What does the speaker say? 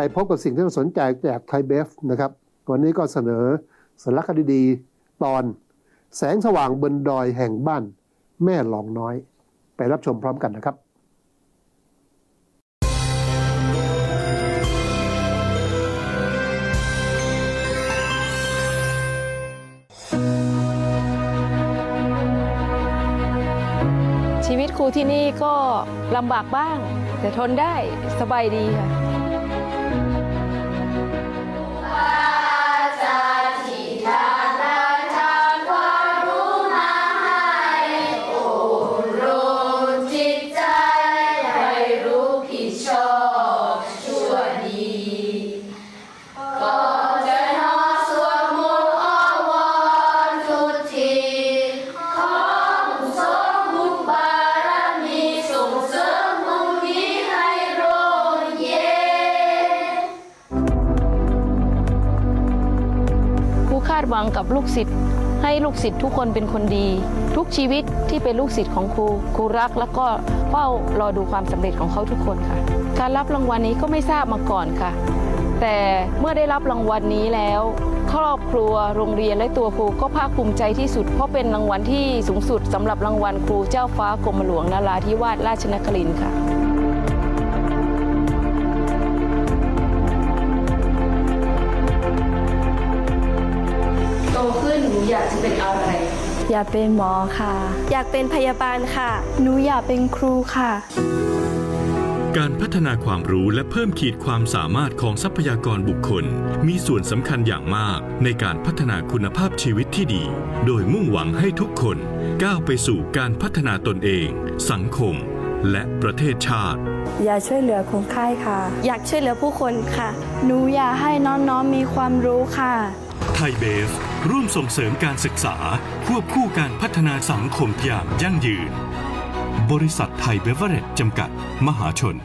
ไปพบกับสิ่งที่เราสนใจจากไทยเบฟนะครับ วันนี้ก็เสนอสารคดีดีตอนแสงสว่างบนดอยแห่งบ้าน แม่หลองน้อย ไปรับชมพร้อมกันนะครับชีวิตครูที่นี่ก็ลำบากบ้าง แต่ทนได้สบายดีค่ะาดหวังกับลูกศิษย์ให้ลูกศิษย์ทุกคนเป็นคนดี ทุกชีวิตที่เป็นลูกศิษย์ของครูครูรัก แล้วก็เฝ้ารอดูความสำเร็จของเขาทุกคนค่ะ การรับรางวัลนี้ก็ไม่ทราบมาก่อนค่ะ แต่เมื่อได้รับรางวัลนี้แล้ว ครอบครัวโรงเรียนและตัวครูก็ภาคภูมิใจที่สุด เพราะเป็นรางวัลที่สูงสุดสำหรับรางวัลครูเจ้าฟ้ากรมหลวงนราธิวาสราชนครินทร์ค่ะ หนูอยากจะเป็นอะไร อยากเป็นหมอค่ะ อยากเป็นพยาบาลค่ะ หนูอยากเป็นครูค่ะ การพัฒนาความรู้และเพิ่มขีดความสามารถของทรัพยากรบุคคล มีส่วนสำคัญอย่างมากในการพัฒนาคุณภาพชีวิตที่ดี โดยมุ่งหวังให้ทุกคนก้าวไปสู่การพัฒนาตนเอง สังคม และประเทศชาติ อยากช่วยเหลือคนไข้ค่ะ อยากช่วยเหลือผู้คนค่ะ หนูอยากให้น้องๆมีความรู้ค่ะ ไทยเบฟ ร่วมส่งเสริมการศึกษา ควบคู่การพัฒนาสังคมอย่างยั่งยืน บริษัทไทยเบเวอเรจจำกัด มหาชน